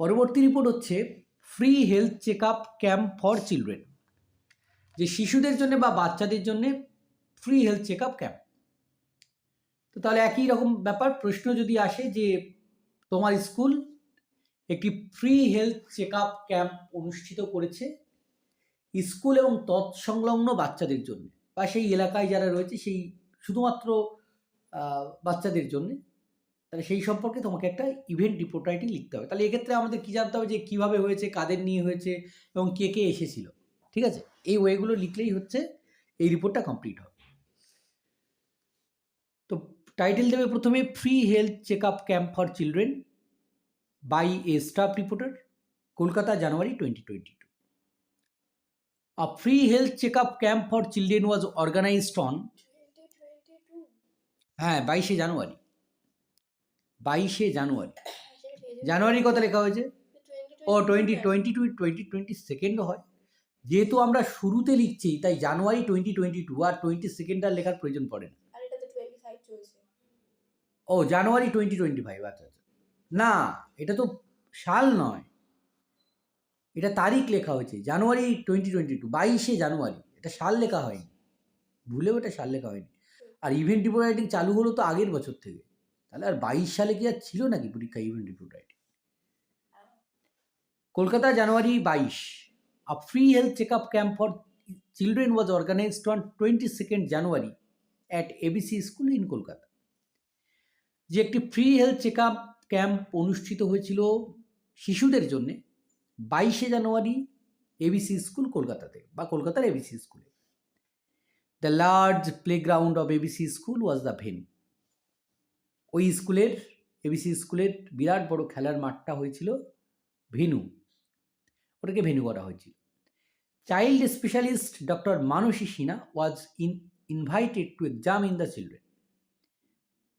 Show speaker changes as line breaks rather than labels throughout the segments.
পরবর্তী রিপোর্ট হচ্ছে free health check up camp for children যে শিশুদের জন্য বা বাচ্চাদের জন্য free health check up camp তো তাহলে একই রকম ব্যাপার, প্রশ্ন যদি আসে যে তোমার স্কুল একটি free health check up camp অনুষ্ঠিত করেছে স্কুল এবং তৎসংলগ্ন বাচ্চাদের জন্য, বা সেই এলাকায় যারা রয়েছে সেই শুধুমাত্র বাচ্চাদের জন্য তাহলে সেই সম্পর্কে তোমাকে একটা ইভেন্ট রিপোর্ট রাইটিং লিখতে হবে। তাহলে এক্ষেত্রে আমাদের কী জানতে হবে যে কীভাবে হয়েছে কাদের নিয়ে হয়েছে এবং কে কে এসেছিল ঠিক আছে? এই ওয়েগুলো লিখলেই হচ্ছে এই রিপোর্টটা কমপ্লিট হবে। তো টাইটেল দেবে প্রথমে free health check up camp for children by a staff reporter Kolkata January twenty twenty two a free health check up camp for children was organised on হ্যাঁ বাইশে জানুয়ারি। বাইশে জানুয়ারি। জানুয়ারি কথা লেখা হয়েছে। ও twenty twenty two twenty twenty সেকেন্ডও হয়। যেহেতু আমরা শুরুতে লিখছি তাই জানুয়ারি টোয়েন্টি টোয়েন্টি টু আর টোয়েন্টি সেকেন্ড আর লেখার প্রয়োজন পড়ে না। ও জানুয়ারি টোয়েন্টি টোয়েন্টি ফাইভ আচ্ছা আচ্ছা। না এটা তো সাল নয়। এটা তারিখ লেখা হয়েছে জানুয়ারি টোয়েন্টি টোয়েন্টি টু বাইশে জানুয়ারি। এটা সাল লেখা হয়নি। ভুলেও এটা সাল লেখা হয়নি। আর ইভেন্ট রিপোর্ট রাইটিং চালু হলো তো আগের বছর থেকে। তাহলে আর বাইশ সালে কি আর ছিল নাকি পরীক্ষা event report writing Kolkata January বাইশ a free health check up camp for children was organised on twenty second January at ABC school in Kolkata যে একটি free health check up camp অনুষ্ঠিত হয়েছিল শিশুদের জন্যে বাইশে জানুয়ারি এবিসি স্কুল কলকাতাতে বা কলকাতার এবিসি স্কুলে the large playground of ABC school was the venue ওই স্কুলের এবিসি স্কুলের বিরাট বড় খেলার মাঠটা হয়েছিল ভেনু। ওটাকে ভেনু করা হয়েছিল। Child specialist doctor Mansi Sinha was in invited to examine the children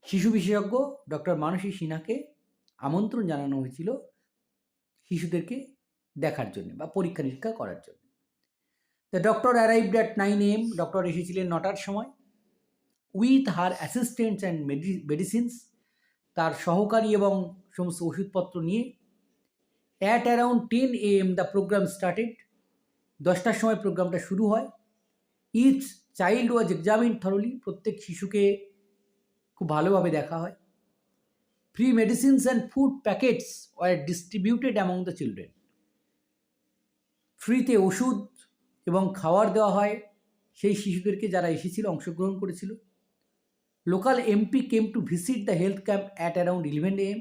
শিশু বিশেষজ্ঞ ডক্টর মানসী সিনহাকে আমন্ত্রণ জানানো হয়েছিল শিশুদেরকে দেখার জন্য বা পরীক্ষা নিরীক্ষা করার জন্য। The doctor arrived at nine M doctor এসেছিলেন নটার সময়। With her assistants and medicines তার সহকারী এবং সমস্ত ওষুধপত্র নিয়ে at around ten A M the programme started দশটার সময় প্রোগ্রামটা শুরু হয়। Each child was examine thoroughly প্রত্যেক শিশুকে খুব ভালোভাবে দেখা হয়। Free medicines and food packets were distributed among the children ফ্রিতে ওষুধ এবং খাবার দেওয়া হয়। সেই শিশুদেরকে যারা এসেছিল, অংশগ্রহণ করেছিল। Local MP came to visit the health camp at around eleven M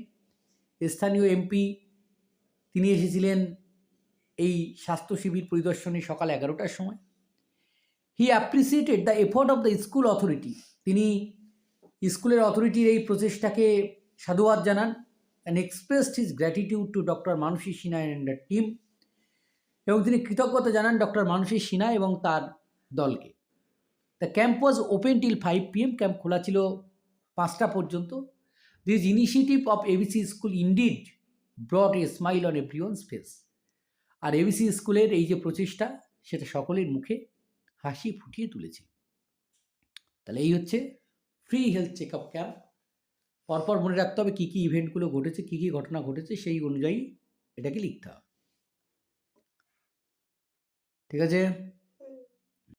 স্থানীয় এমপি তিনি এসেছিলেন এই স্বাস্থ্য শিবির পরিদর্শনে সকাল এগারোটার সময়। He appreciated the effort of the school authority তিনি স্কুলের অথরিটির এই প্রচেষ্টাকে সাধুবাদ জানান and expressed his gratitude to doctor Mansi Sinha and the team এবং তিনি কৃতজ্ঞতা জানান ডক্টর মানসী সিনহা এবং তার দলকে। The camp was open till five P M camp খোলা ছিল পাঁচটা পর্যন্ত। This initiative of ABC school indeed brought a smile on everyone's face R ABC স্কুলের এই যে প্রচেষ্টা, সেটা সকলের মুখে হাসি ফুটিয়ে তুলেছে। তাহলে এই হচ্ছে free health check up camp পরপর মনে রাখতে হবে কী কী ইভেন্টগুলো ঘটেছে, কী কী ঘটনা ঘটেছে, সেই অনুযায়ী এটাকে লিখতে হবে। ঠিক আছে?